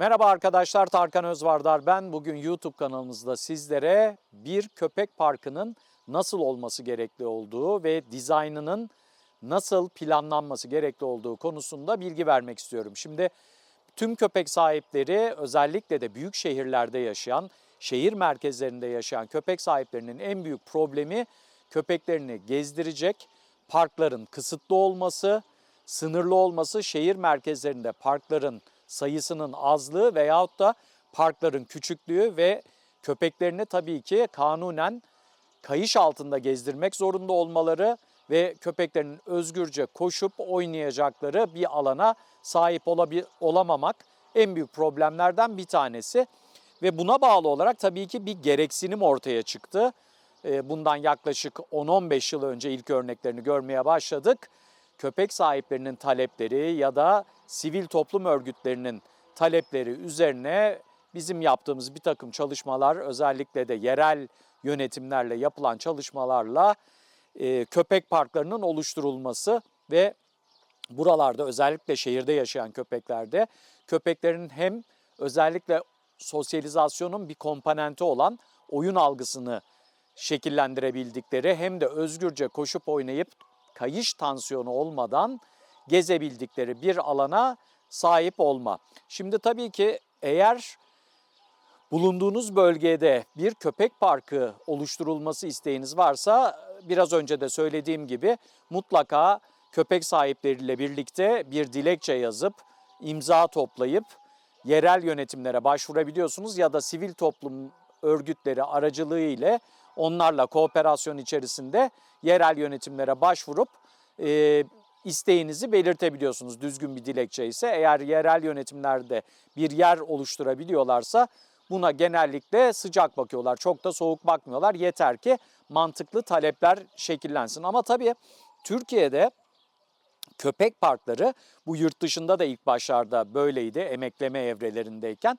Merhaba arkadaşlar Tarkan Özvardar ben. Bugün YouTube kanalımızda sizlere bir köpek parkının nasıl olması gerekli olduğu ve dizaynının nasıl planlanması gerekli olduğu konusunda bilgi vermek istiyorum. Şimdi tüm köpek sahipleri özellikle de büyük şehirlerde yaşayan, şehir merkezlerinde yaşayan köpek sahiplerinin en büyük problemi köpeklerini gezdirecek parkların kısıtlı olması, sınırlı olması, şehir merkezlerinde parkların sayısının azlığı veyahut da parkların küçüklüğü ve köpeklerini tabii ki kanunen kayış altında gezdirmek zorunda olmaları ve köpeklerin özgürce koşup oynayacakları bir alana sahip olabi- olamamak en büyük problemlerden bir tanesi. Ve buna bağlı olarak tabii ki bir gereksinim ortaya çıktı. Ee, Bundan yaklaşık 10-15 yıl önce ilk örneklerini görmeye başladık. Köpek sahiplerinin talepleri ya da sivil toplum örgütlerinin talepleri üzerine bizim yaptığımız bir takım çalışmalar özellikle de yerel yönetimlerle yapılan çalışmalarla e, köpek parklarının oluşturulması ve buralarda özellikle şehirde yaşayan köpeklerde köpeklerin hem özellikle sosyalizasyonun bir komponenti olan oyun algısını şekillendirebildikleri hem de özgürce koşup oynayıp kayış tansiyonu olmadan gezebildikleri bir alana sahip olma. Şimdi tabii ki eğer bulunduğunuz bölgede bir köpek parkı oluşturulması isteğiniz varsa biraz önce de söylediğim gibi mutlaka köpek sahipleriyle birlikte bir dilekçe yazıp imza toplayıp yerel yönetimlere başvurabiliyorsunuz ya da sivil toplum örgütleri aracılığı ile onlarla kooperasyon içerisinde yerel yönetimlere başvurup isteğinizi belirtebiliyorsunuz düzgün bir dilekçe ise. Eğer yerel yönetimlerde bir yer oluşturabiliyorlarsa buna genellikle sıcak bakıyorlar. Çok da soğuk bakmıyorlar. Yeter ki mantıklı talepler şekillensin. Ama tabii Türkiye'de köpek parkları bu yurt dışında da ilk başlarda böyleydi emekleme evrelerindeyken.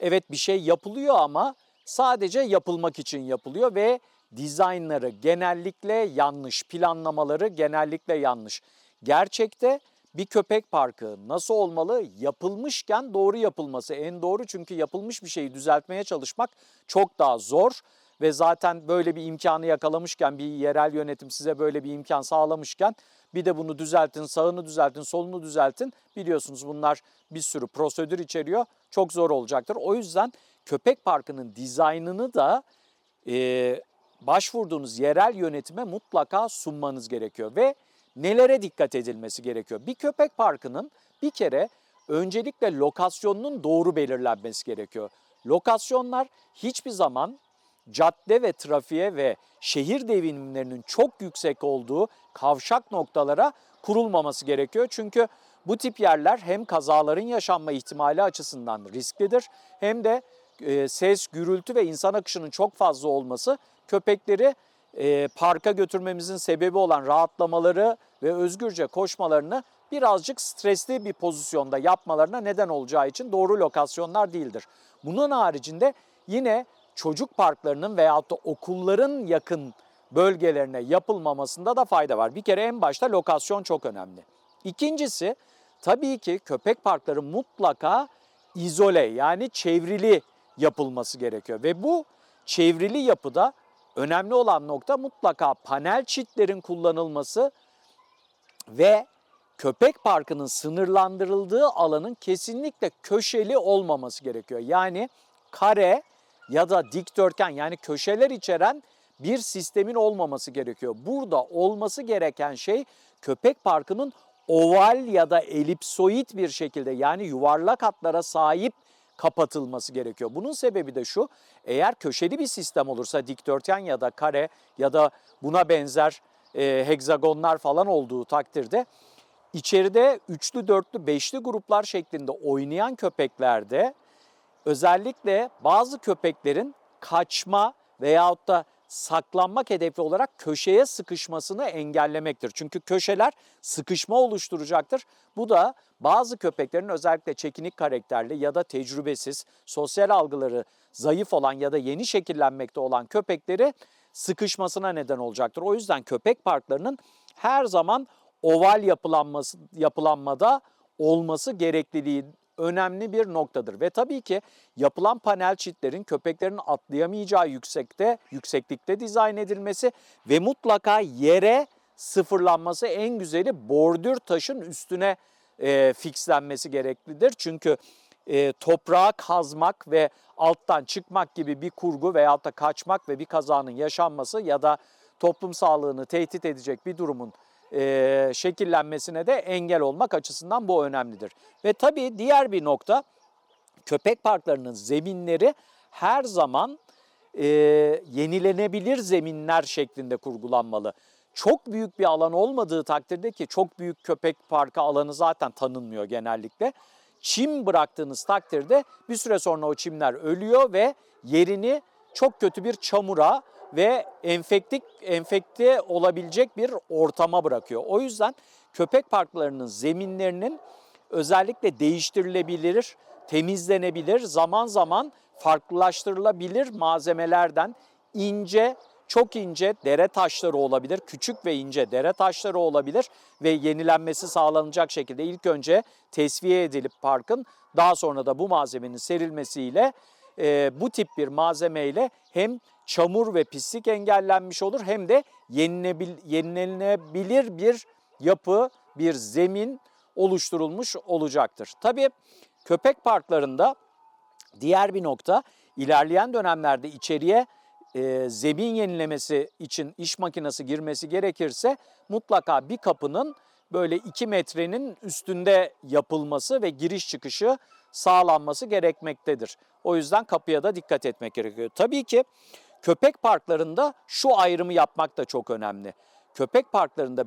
Evet bir şey yapılıyor ama sadece yapılmak için yapılıyor ve dizaynları genellikle yanlış, planlamaları genellikle yanlış. Gerçekte bir köpek parkı nasıl olmalı? Yapılmışken doğru yapılması en doğru çünkü yapılmış bir şeyi düzeltmeye çalışmak çok daha zor ve zaten böyle bir imkanı yakalamışken bir yerel yönetim size böyle bir imkan sağlamışken bir de bunu düzeltin, sağını düzeltin, solunu düzeltin. Biliyorsunuz bunlar bir sürü prosedür içeriyor. Çok zor olacaktır. O yüzden köpek parkının dizaynını da e, başvurduğunuz yerel yönetime mutlaka sunmanız gerekiyor ve nelere dikkat edilmesi gerekiyor? Bir köpek parkının bir kere öncelikle lokasyonunun doğru belirlenmesi gerekiyor. Lokasyonlar hiçbir zaman cadde ve trafiğe ve şehir devinimlerinin çok yüksek olduğu kavşak noktalara kurulmaması gerekiyor. Çünkü bu tip yerler hem kazaların yaşanma ihtimali açısından risklidir hem de e, ses, gürültü ve insan akışının çok fazla olması köpekleri e, parka götürmemizin sebebi olan rahatlamaları ve özgürce koşmalarını birazcık stresli bir pozisyonda yapmalarına neden olacağı için doğru lokasyonlar değildir. Bunun haricinde yine çocuk parklarının veyahut da okulların yakın bölgelerine yapılmamasında da fayda var. Bir kere en başta lokasyon çok önemli. İkincisi tabii ki köpek parkları mutlaka izole yani çevrili yapılması gerekiyor. Ve bu çevrili yapıda önemli olan nokta mutlaka panel çitlerin kullanılması ve köpek parkının sınırlandırıldığı alanın kesinlikle köşeli olmaması gerekiyor. Yani kare ya da dikdörtgen yani köşeler içeren bir sistemin olmaması gerekiyor. Burada olması gereken şey köpek parkının oval ya da elipsoid bir şekilde yani yuvarlak hatlara sahip kapatılması gerekiyor. Bunun sebebi de şu, eğer köşeli bir sistem olursa dikdörtgen ya da kare ya da buna benzer e, hegzagonlar falan olduğu takdirde içeride üçlü, dörtlü, beşli gruplar şeklinde oynayan köpeklerde özellikle bazı köpeklerin kaçma veyahut da saklanmak hedefi olarak köşeye sıkışmasını engellemektir. Çünkü köşeler sıkışma oluşturacaktır. Bu da bazı köpeklerin özellikle çekinik karakterli ya da tecrübesiz, sosyal algıları zayıf olan ya da yeni şekillenmekte olan köpekleri sıkışmasına neden olacaktır. O yüzden köpek parklarının her zaman oval yapılanması yapılanmada olması gerekliliği önemli bir noktadır. Ve tabii ki yapılan panel çitlerin köpeklerin atlayamayacağı yüksekte, yükseklikte dizayn edilmesi ve mutlaka yere sıfırlanması en güzeli bordür taşın üstüne e, fixlenmesi gereklidir. Çünkü e, toprağa kazmak ve alttan çıkmak gibi bir kurgu veyahut da kaçmak ve bir kazanın yaşanması ya da toplum sağlığını tehdit edecek bir durumun e, şekillenmesine de engel olmak açısından bu önemlidir. Ve tabii diğer bir nokta köpek parklarının zeminleri her zaman e, yenilenebilir zeminler şeklinde kurgulanmalı. Çok büyük bir alan olmadığı takdirde ki çok büyük köpek parkı alanı zaten tanınmıyor genellikle. Çim bıraktığınız takdirde bir süre sonra o çimler ölüyor ve yerini çok kötü bir çamura ve enfektik enfekte olabilecek bir ortama bırakıyor. O yüzden köpek parklarının zeminlerinin özellikle değiştirilebilir, temizlenebilir, zaman zaman farklılaştırılabilir malzemelerden ince, çok ince dere taşları olabilir, küçük ve ince dere taşları olabilir ve yenilenmesi sağlanacak şekilde ilk önce tesviye edilip parkın daha sonra da bu malzemenin serilmesiyle e, bu tip bir malzemeyle hem çamur ve pislik engellenmiş olur hem de yenilebil, yenilenebilir bir yapı, bir zemin oluşturulmuş olacaktır. Tabii köpek parklarında diğer bir nokta ilerleyen dönemlerde içeriye e, zemin yenilemesi için iş makinesi girmesi gerekirse mutlaka bir kapının böyle 2 metrenin üstünde yapılması ve giriş çıkışı sağlanması gerekmektedir. O yüzden kapıya da dikkat etmek gerekiyor. Tabii ki köpek parklarında şu ayrımı yapmak da çok önemli. Köpek parklarında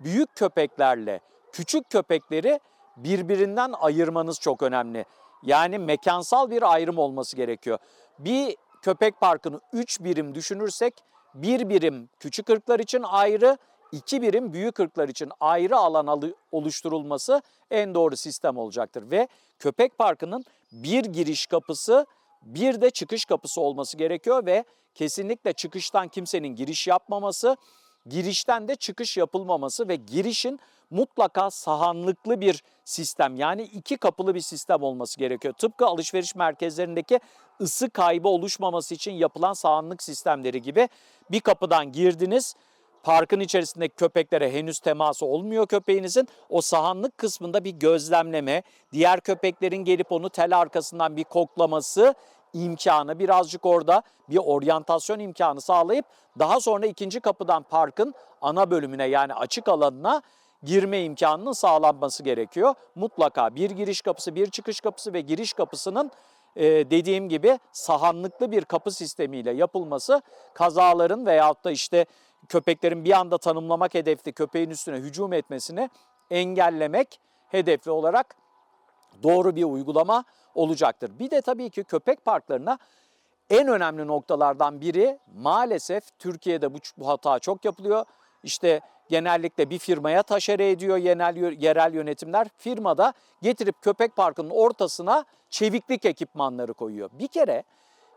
büyük köpeklerle küçük köpekleri birbirinden ayırmanız çok önemli. Yani mekansal bir ayrım olması gerekiyor. Bir köpek parkını 3 birim düşünürsek bir birim küçük ırklar için ayrı, iki birim büyük ırklar için ayrı alan oluşturulması en doğru sistem olacaktır. Ve köpek parkının bir giriş kapısı bir de çıkış kapısı olması gerekiyor ve kesinlikle çıkıştan kimsenin giriş yapmaması, girişten de çıkış yapılmaması ve girişin mutlaka sahanlıklı bir sistem yani iki kapılı bir sistem olması gerekiyor. Tıpkı alışveriş merkezlerindeki ısı kaybı oluşmaması için yapılan sahanlık sistemleri gibi bir kapıdan girdiniz. Parkın içerisindeki köpeklere henüz teması olmuyor köpeğinizin. O sahanlık kısmında bir gözlemleme, diğer köpeklerin gelip onu tel arkasından bir koklaması imkanı birazcık orada bir oryantasyon imkanı sağlayıp daha sonra ikinci kapıdan parkın ana bölümüne yani açık alanına girme imkanının sağlanması gerekiyor. Mutlaka bir giriş kapısı, bir çıkış kapısı ve giriş kapısının e, dediğim gibi sahanlıklı bir kapı sistemiyle yapılması kazaların veyahut da işte köpeklerin bir anda tanımlamak hedefli köpeğin üstüne hücum etmesini engellemek hedefli olarak doğru bir uygulama olacaktır. Bir de tabii ki köpek parklarına en önemli noktalardan biri maalesef Türkiye'de bu, bu hata çok yapılıyor. İşte genellikle bir firmaya taşere ediyor yerel, yerel yönetimler. Firmada getirip köpek parkının ortasına çeviklik ekipmanları koyuyor. Bir kere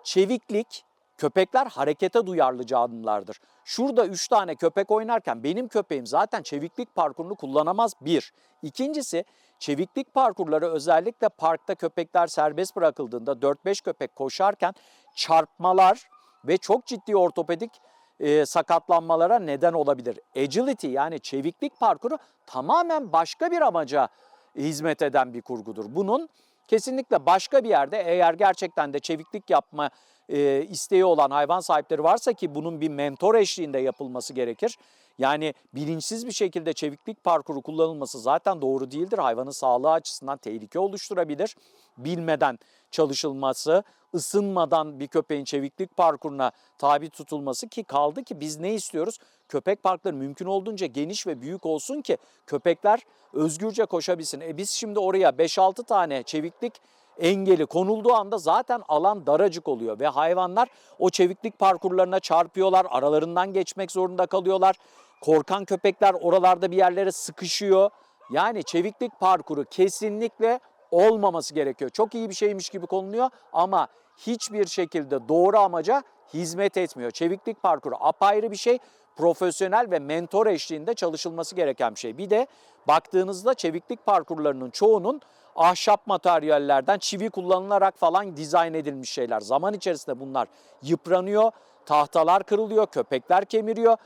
çeviklik köpekler harekete duyarlı canlılardır. Şurada 3 tane köpek oynarken benim köpeğim zaten çeviklik parkurunu kullanamaz bir. İkincisi çeviklik parkurları özellikle parkta köpekler serbest bırakıldığında 4-5 köpek koşarken çarpmalar ve çok ciddi ortopedik e, sakatlanmalara neden olabilir. Agility yani çeviklik parkuru tamamen başka bir amaca hizmet eden bir kurgudur. Bunun kesinlikle başka bir yerde eğer gerçekten de çeviklik yapma e, isteği olan hayvan sahipleri varsa ki bunun bir mentor eşliğinde yapılması gerekir. Yani bilinçsiz bir şekilde çeviklik parkuru kullanılması zaten doğru değildir. Hayvanın sağlığı açısından tehlike oluşturabilir. Bilmeden çalışılması, ısınmadan bir köpeğin çeviklik parkuruna tabi tutulması ki kaldı ki biz ne istiyoruz? Köpek parkları mümkün olduğunca geniş ve büyük olsun ki köpekler özgürce koşabilsin. E biz şimdi oraya 5-6 tane çeviklik engeli konulduğu anda zaten alan daracık oluyor ve hayvanlar o çeviklik parkurlarına çarpıyorlar, aralarından geçmek zorunda kalıyorlar. Korkan köpekler oralarda bir yerlere sıkışıyor. Yani çeviklik parkuru kesinlikle olmaması gerekiyor. Çok iyi bir şeymiş gibi konuluyor ama hiçbir şekilde doğru amaca hizmet etmiyor. Çeviklik parkuru apayrı bir şey. Profesyonel ve mentor eşliğinde çalışılması gereken bir şey. Bir de baktığınızda çeviklik parkurlarının çoğunun ahşap materyallerden çivi kullanılarak falan dizayn edilmiş şeyler. Zaman içerisinde bunlar yıpranıyor, tahtalar kırılıyor, köpekler kemiriyor,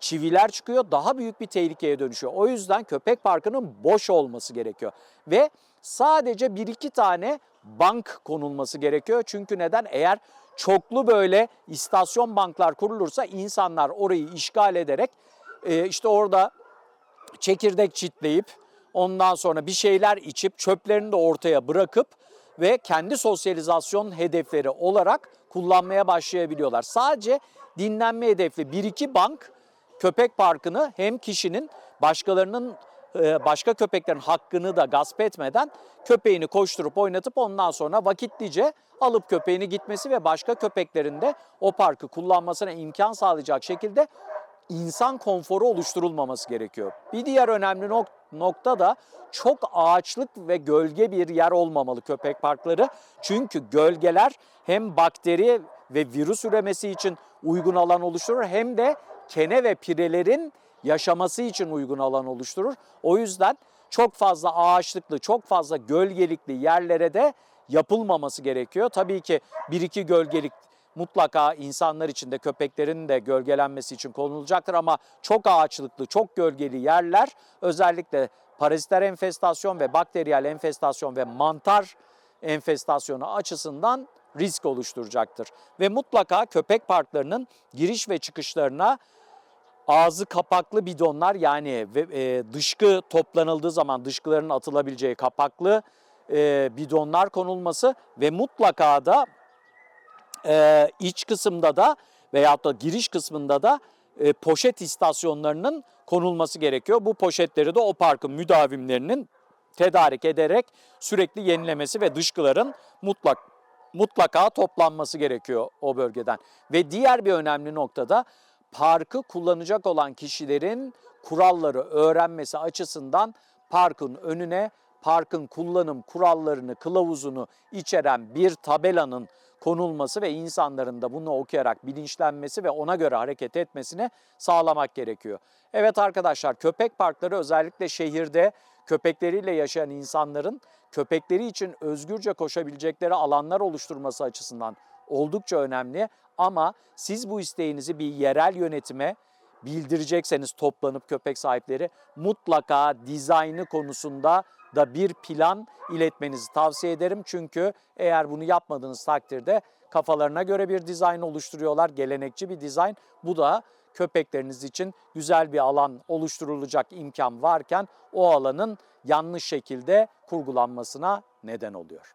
çiviler çıkıyor, daha büyük bir tehlikeye dönüşüyor. O yüzden köpek parkının boş olması gerekiyor. Ve sadece bir iki tane bank konulması gerekiyor. Çünkü neden? Eğer çoklu böyle istasyon banklar kurulursa insanlar orayı işgal ederek e, işte orada çekirdek çitleyip ondan sonra bir şeyler içip çöplerini de ortaya bırakıp ve kendi sosyalizasyon hedefleri olarak kullanmaya başlayabiliyorlar. Sadece dinlenme hedefli bir iki bank köpek parkını hem kişinin başkalarının e, başka köpeklerin hakkını da gasp etmeden köpeğini koşturup oynatıp ondan sonra vakitlice alıp köpeğini gitmesi ve başka köpeklerin de o parkı kullanmasına imkan sağlayacak şekilde insan konforu oluşturulmaması gerekiyor. Bir diğer önemli nok- nokta da çok ağaçlık ve gölge bir yer olmamalı köpek parkları. Çünkü gölgeler hem bakteri ve virüs üremesi için uygun alan oluşturur hem de kene ve pirelerin yaşaması için uygun alan oluşturur. O yüzden çok fazla ağaçlıklı, çok fazla gölgelikli yerlere de yapılmaması gerekiyor. Tabii ki bir iki gölgelik mutlaka insanlar için de köpeklerin de gölgelenmesi için konulacaktır ama çok ağaçlıklı, çok gölgeli yerler özellikle paraziter enfestasyon ve bakteriyel enfestasyon ve mantar enfestasyonu açısından risk oluşturacaktır. Ve mutlaka köpek parklarının giriş ve çıkışlarına ağzı kapaklı bidonlar yani e, dışkı toplanıldığı zaman dışkıların atılabileceği kapaklı e, bidonlar konulması ve mutlaka da e, iç kısımda da veyahut da giriş kısmında da e, poşet istasyonlarının konulması gerekiyor. Bu poşetleri de o parkın müdavimlerinin tedarik ederek sürekli yenilemesi ve dışkıların mutlak mutlaka toplanması gerekiyor o bölgeden. Ve diğer bir önemli noktada parkı kullanacak olan kişilerin kuralları öğrenmesi açısından parkın önüne parkın kullanım kurallarını, kılavuzunu içeren bir tabelanın konulması ve insanların da bunu okuyarak bilinçlenmesi ve ona göre hareket etmesini sağlamak gerekiyor. Evet arkadaşlar köpek parkları özellikle şehirde köpekleriyle yaşayan insanların köpekleri için özgürce koşabilecekleri alanlar oluşturması açısından oldukça önemli. Ama siz bu isteğinizi bir yerel yönetime bildirecekseniz toplanıp köpek sahipleri mutlaka dizaynı konusunda da bir plan iletmenizi tavsiye ederim. Çünkü eğer bunu yapmadığınız takdirde kafalarına göre bir dizayn oluşturuyorlar. Gelenekçi bir dizayn. Bu da köpekleriniz için güzel bir alan oluşturulacak imkan varken o alanın yanlış şekilde kurgulanmasına neden oluyor.